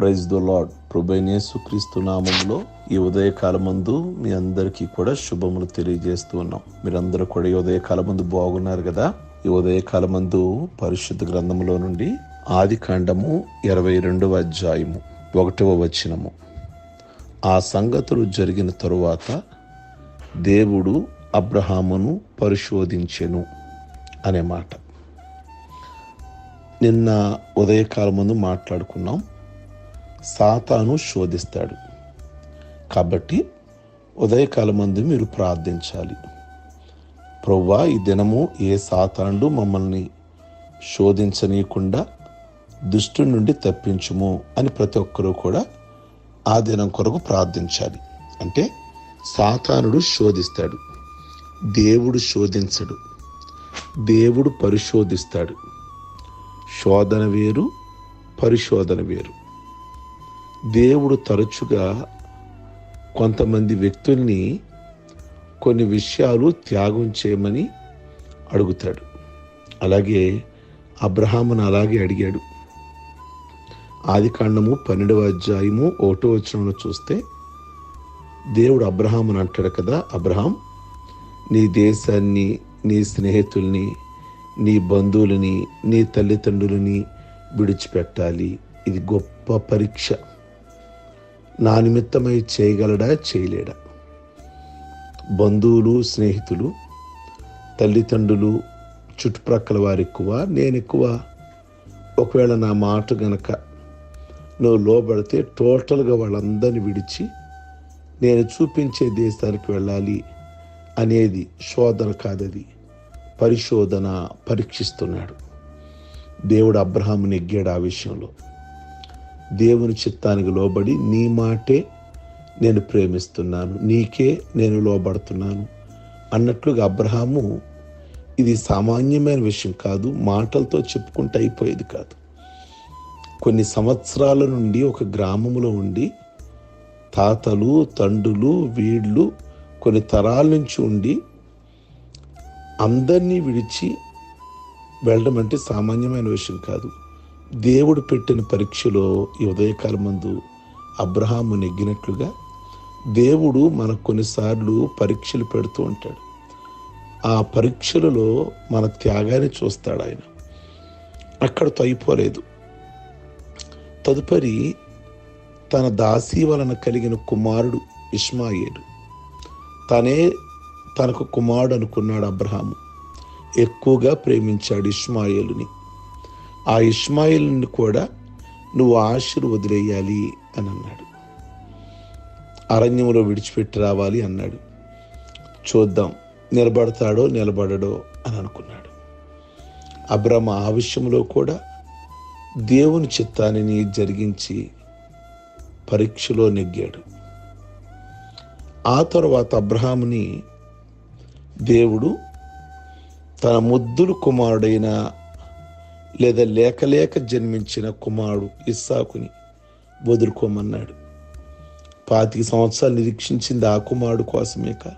Praise the lord ప్రభైనేసు క్రీస్తు నామంలో ఈ ఉదయకాలమందు మీ అందరికీ కూడా శుభములు తెలియజేస్తూ ఉన్నాం. మీరందరూ కూడా ఈ ఉదయకాలమందు బాగున్నారు కదా? ఈ ఉదయకాలమందు పరిశుద్ధ గ్రంథములో నుండి ఆది కాండము ఇరవై రెండవ అధ్యాయము ఒకటవ వచనము. ఆ సంగతులు జరిగిన తరువాత దేవుడు అబ్రహామును పరిశోధించెను అనే మాట. నిన్న ఉదయకాలం ముందు మాట్లాడుకున్నాం. సాతాను శోధిస్తాడు. కాబట్టి ఉదయకాలమందు మీరు ప్రార్థించాలి. ప్రవ్వా ఈ దినము ఏ సాతానుడు మమ్మల్ని శోధించనీయకుండా దుష్టు నుండి తప్పించుము అని ప్రతి ఒక్కరూ కూడా ఆ దినం కొరకు ప్రార్థించాలి. అంటే సాతానుడు శోధిస్తాడు దేవుడు శోధించడు దేవుడు పరిశోధిస్తాడు. శోధన వేరు పరిశోధన వేరు. దేవుడు తరచుగా కొంతమంది వ్యక్తుల్ని కొన్ని విషయాలు త్యాగం చేయమని అడుగుతాడు. అలాగే అబ్రహామును అలాగే అడిగాడు. ఆది కాండము పన్నెండవ అధ్యాయము ఒకటో వచనంలో చూస్తే దేవుడు అబ్రహామును అంటాడు కదా అబ్రహాం నీ దేశాన్ని నీ స్నేహితుల్ని నీ బంధువులని నీ తల్లిదండ్రులని విడిచిపెట్టాలి. ఇది గొప్ప పరీక్ష. నా నిమిత్తమై చేయగలడా? చేయలేడా? బంధువులు స్నేహితులు తల్లిదండ్రులు చుట్టుప్రక్కల వారు ఎక్కువ నేను ఎక్కువ. ఒకవేళ నా మాట గనక నువ్వు లోబడితే టోటల్గా వాళ్ళందరినీ విడిచి నేను చూపించే దేశానికి వెళ్ళాలి అనేది శోధన కాదది. పరిశోధన పరీక్షిస్తున్నాడు. దేవుడు అబ్రహాము నెగ్గాడు ఆ విషయంలో. దేవుని చిత్తానికి లోబడి నీ మాటే నేను ప్రేమిస్తున్నాను నీకే నేను లోబడుతున్నాను అన్నట్లుగా అబ్రహాము ఇది సామాన్యమైన విషయం కాదు మాటలతో చెప్పుకుంటే అయిపోయేది కాదు. కొన్ని సంవత్సరాల నుండి ఒక గ్రామంలో ఉండి తాతలు తండ్రులు వీళ్ళు కొన్ని తరాల నుంచి ఉండి అందరినీ విడిచి వెళ్ళడం అంటే సామాన్యమైన విషయం కాదు. దేవుడు పెట్టిన పరీక్షలో ఈ ఉదయకాలమందు అబ్రహాము నెగ్గినట్లుగా దేవుడు మనకు కొన్నిసార్లు పరీక్షలు పెడుతూ ఉంటాడు. ఆ పరీక్షలలో మన త్యాగాన్ని చూస్తాడు ఆయన. అక్కడతో అయిపోలేదు తదుపరి తన దాసి వలన కలిగిన కుమారుడు ఇస్మాయేలు తనే తనకు కుమారుడు అనుకున్నాడు అబ్రహాము. ఎక్కువగా ప్రేమించాడు ఇష్మాయేలుని. ఆ ఇస్మాయిల్ని కూడా నువ్వు ఆశలు వదిలేయాలి అని అన్నాడు. అరణ్యంలో విడిచిపెట్టి రావాలి అన్నాడు. చూద్దాం నిలబడతాడో నిలబడడో అని అనుకున్నాడు. అబ్రహ్మ ఆ విషయంలో కూడా దేవుని చిత్తాన్ని జరిగించి పరీక్షలో నెగ్గాడు. ఆ తర్వాత అబ్రహాముని దేవుడు తన ముద్దులు కుమారుడైన లేదా లేక లేక జన్మించిన కుమారుడు ఇస్సాకుని వదులుకోమన్నాడు. పాతిక సంవత్సరాలు నిరీక్షించింది ఆ కుమారుడు కోసమే కా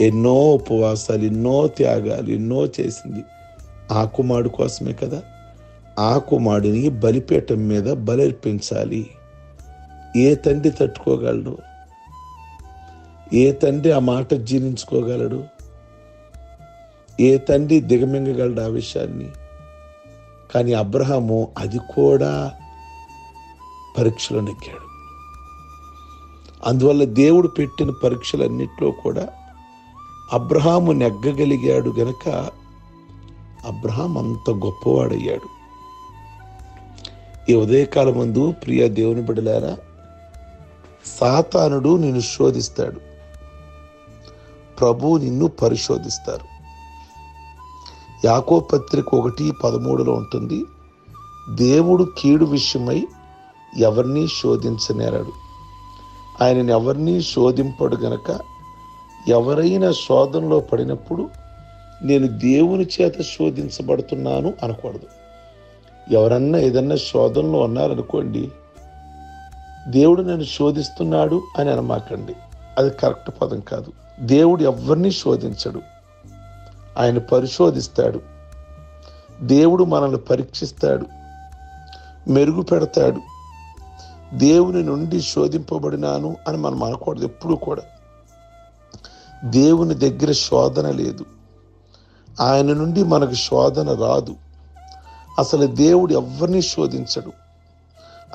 ఎన్నో ఉపవాసాలు ఎన్నో త్యాగాలు ఎన్నో చేసింది ఆ కుమారుడు కోసమే కదా? ఆ కుమారుడిని బలిపీఠం మీద బలర్పించాలి. ఏ తండ్రి తట్టుకోగలడు? ఏ తండ్రి ఆ మాట జీర్ణించుకోగలడు? ఏ తండ్రి దిగమింగగలడు ఆ విషయాన్ని? కానీ అబ్రహాము అది కూడా పరీక్షలో నెగ్గాడు. అందువల్ల దేవుడు పెట్టిన పరీక్షలన్నింటిలో కూడా అబ్రహాము నెగ్గగలిగాడు గనక అబ్రహాం అంత గొప్పవాడయ్యాడు. ఈ ఉదయకాలం ముందు ప్రియ దేవుని బిడలారా సాతానుడు నిన్ను శోధిస్తాడు. ప్రభు నిన్ను పరిశోధిస్తారు. యాకో పత్రిక ఒకటి పదమూడులో ఉంటుంది దేవుడు కీడు విషయమై ఎవరిని శోధించనేరాడు. ఆయనని ఎవరిని శోధింపడు గనక ఎవరైనా శోధనలో పడినప్పుడు నేను దేవుని చేత శోధించబడుతున్నాను అనకూడదు. ఎవరన్నా ఏదన్నా శోధనలో ఉన్నారనుకోండి దేవుడు నన్ను శోధిస్తున్నాడు అని అనమాకండి. అది కరెక్ట్ పదం కాదు. దేవుడు ఎవరిని శోధించడు. ఆయన పరిశోధిస్తాడు. దేవుడు మనల్ని పరీక్షిస్తాడు. మెరుగు పెడతాడు. దేవుని నుండి శోధింపబడినాను అని మనం అనకూడదు ఎప్పుడూ కూడా. దేవుని దగ్గర శోధన లేదు. ఆయన నుండి మనకు శోధన రాదు. అసలు దేవుడు ఎవరిని శోధించడు?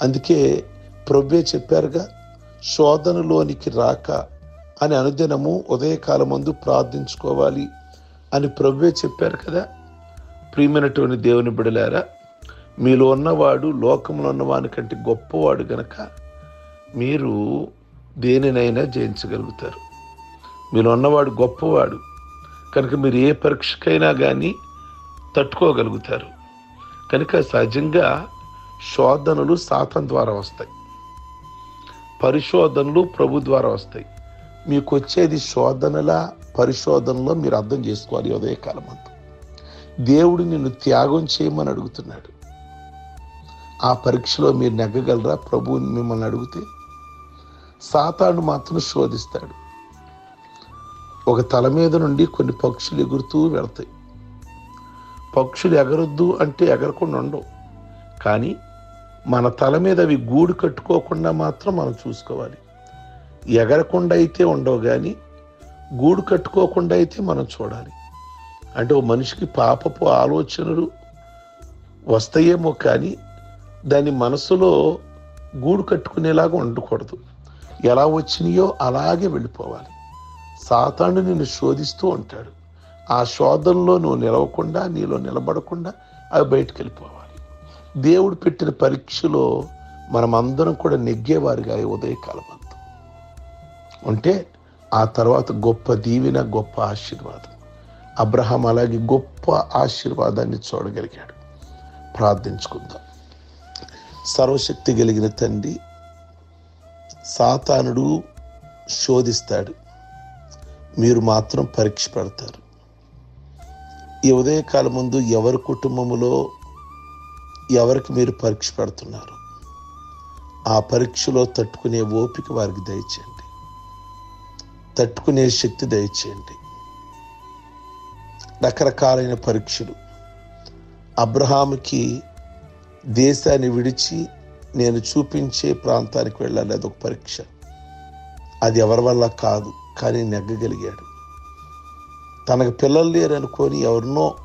అందుకే ప్రభే చెప్పారుగా శోధనలోనికి రాక అని అనుదినము ఉదయకాలం ముందు ప్రార్థించుకోవాలి. అని ప్రభువే చెప్పారు కదా ప్రియమైనటువంటి దేవుని బిడలారా మీలో ఉన్నవాడు లోకంలో ఉన్నవాని కంటే గొప్పవాడు గనక మీరు దేనినైనా జయించగలుగుతారు. మీలో ఉన్నవాడు గొప్పవాడు కనుక మీరు ఏ పరీక్షకైనా కానీ తట్టుకోగలుగుతారు. కనుక సహజంగా శోధనలు సాతం ద్వారా వస్తాయి. పరిశోధనలు ప్రభు ద్వారా వస్తాయి. మీకు వచ్చేది శోధనల పరిశోధనలో మీరు అర్థం చేసుకోవాలి ఉదయకాలం అంతా. దేవుడు నిన్ను త్యాగం చేయమని అడుగుతున్నాడు. ఆ పరీక్షలో మీరు నెగ్గగలరా? ప్రభువుని మిమ్మల్ని అడిగితే సాతాను మాత్రం శోధిస్తాడు. ఒక తల మీద నుండి కొన్ని పక్షులు ఎగురుతూ వెళతాయి. పక్షులు ఎగరొద్దు అంటే ఎగరకుండా ఉండవు. కానీ మన తల మీద అవి గూడు కట్టుకోకుండా మాత్రం మనం చూసుకోవాలి. ఎగరకుండా అయితే ఉండవు కానీ గూడు కట్టుకోకుండా అయితే మనం చూడాలి. అంటే ఓ మనిషికి పాపపు ఆలోచనలు వస్తాయేమో కానీ దాని మనసులో గూడు కట్టుకునేలాగా ఉండకూడదు. ఎలా వచ్చినాయో అలాగే వెళ్ళిపోవాలి. సాతాను నిన్ను శోధిస్తూ ఉంటాడు. ఆ శోధనలో నువ్వు నిలవకుండా నీలో నిలబడకుండా అవి బయటకు వెళ్ళిపోవాలి. దేవుడు పెట్టిన పరీక్షలో మనమందరం కూడా నెగ్గేవారుగా ఈ ఉదయకాలం అంతా ఉంటే ఆ తర్వాత గొప్ప దీవెన గొప్ప ఆశీర్వాదం. అబ్రహాం అలాగే గొప్ప ఆశీర్వాదాన్ని చూడగలిగాడు. ప్రార్థించుకుందాం. సర్వశక్తి కలిగిన తండ్రి సాతానుడు శోధిస్తాడు. మీరు మాత్రం పరీక్ష పెడతారు ఈ ఉదయకాలం ముందు ఎవరి కుటుంబములో ఎవరికి మీరు పరీక్ష పెడుతున్నారు ఆ పరీక్షలో తట్టుకునే ఓపిక వారికి దయచేయండి. తట్టుకునే శక్తి దయచేయండి. రకరకాలైన పరీక్షలు. అబ్రహాముకి దేశాన్ని విడిచి నేను చూపించే ప్రాంతానికి వెళ్ళాలి. అదొక పరీక్ష. అది ఎవరి వల్ల కాదు కానీ నెగ్గగలిగాడు. తనకు పిల్లలు లేరనుకొని ఎవరినో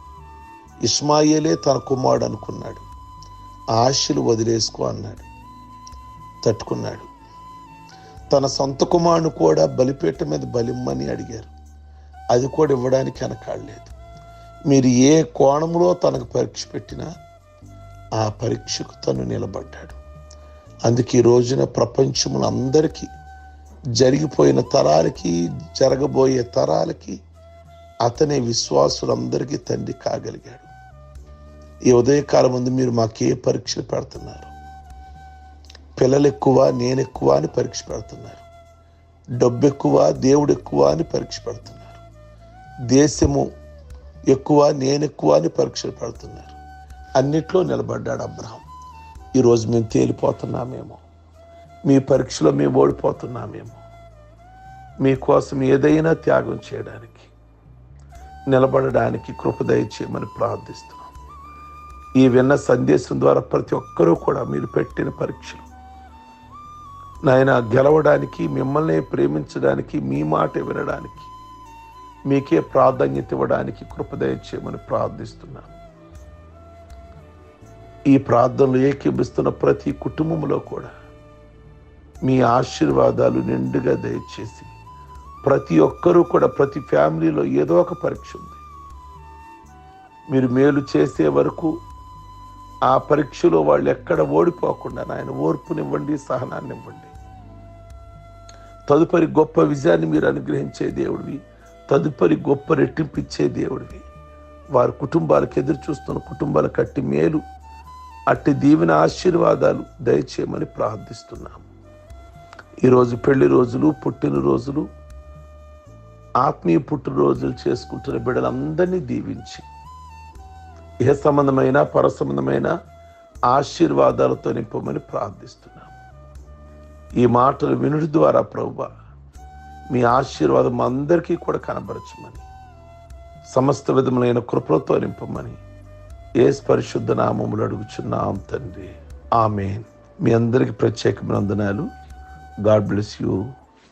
ఇస్మాయిలే తన కుమారుడు అనుకున్నాడు. ఆశలు వదిలేసుకో అన్నాడు. తట్టుకున్నాడు. తన సొంత కుమారుడు కూడా బలిపీఠం మీద బలిమ్మని అడిగారు. అది కూడా ఇవ్వడానికి వెనకాడలేదు. మీరు ఏ కోణంలో తనకు పరీక్ష పెట్టినా ఆ పరీక్షకు తను నిలబడ్డాడు. అందుకే ఈ రోజున ప్రపంచములు అందరికీ జరిగిపోయిన తరాలకి జరగబోయే తరాలకి అతనే విశ్వాసులందరికీ తండ్రి కాగలిగాడు. ఈ ఉదయకాలం ముందు మీరు మాకే పరీక్షలు పెడుతున్నారు. పిల్లలు ఎక్కువ నేను ఎక్కువ అని పరీక్ష పెడుతున్నారు డబ్బు ఎక్కువ దేవుడు ఎక్కువ అని పరీక్ష పెడుతున్నారు దేశము ఎక్కువ నేను ఎక్కువ అని పరీక్షలు పెడుతున్నారు అన్నిట్లో నిలబడ్డాడు అబ్రహం. ఈరోజు మేము తేలిపోతున్నామేమో. మీ పరీక్షలో మేము ఓడిపోతున్నామేమో. మీకోసం ఏదైనా త్యాగం చేయడానికి నిలబడడానికి కృపదయ చేయమని ప్రార్థిస్తున్నాం. ఈ విన్న సందేశం ద్వారా ప్రతి ఒక్కరూ కూడా మీరు పెట్టిన పరీక్షలు నాయన గెలవడానికి మిమ్మల్ని ప్రేమించడానికి మీ మాట వినడానికి మీకే ప్రాధాన్యత ఇవ్వడానికి కృపదయ చేయమని ప్రార్థిస్తున్నాను ఈ ప్రార్థనలు ఏకీభిస్తున్న ప్రతి కుటుంబంలో కూడా మీ ఆశీర్వాదాలు నిండుగా దయచేసి ప్రతి ఒక్కరూ కూడా ప్రతి ఫ్యామిలీలో ఏదో ఒక పరీక్ష ఉంది. మీరు మేలు చేసే వరకు ఆ పరీక్షలో వాళ్ళు ఎక్కడ ఓడిపోకుండా నాయన ఓర్పునివ్వండి సహనాన్ని ఇవ్వండి తదుపరి గొప్ప విజయాన్ని మీరు అనుగ్రహించే దేవుడివి. తదుపరి గొప్ప రెట్టింపిచ్చే దేవుడివి. వారి కుటుంబాలకు ఎదురు చూస్తున్న కుటుంబాల కట్టి మేలు అట్టి దీవెన ఆశీర్వాదాలు దయచేయమని ప్రార్థిస్తున్నాము. ఈరోజు పెళ్ళి రోజులు పుట్టినరోజులు ఆత్మీయ పుట్టినరోజులు చేసుకుంటున్న బిడ్డలందరినీ దీవించి ఇహ సంబంధమైన పర సంబంధమైన ఆశీర్వాదాలతో నింపమని ప్రార్థిస్తున్నాం ఈ మాటలు వినుడి ద్వారా ప్రభు మీ ఆశీర్వాదం అందరికీ కూడా కనబరచమని సమస్త విధములైన కృపలతో నింపమని ఏ పరిశుద్ధ నామములు అడుగుచున్నాం తండ్రి. ఆమె మీ అందరికి ప్రత్యేకమైన వందనాలు. God bless you.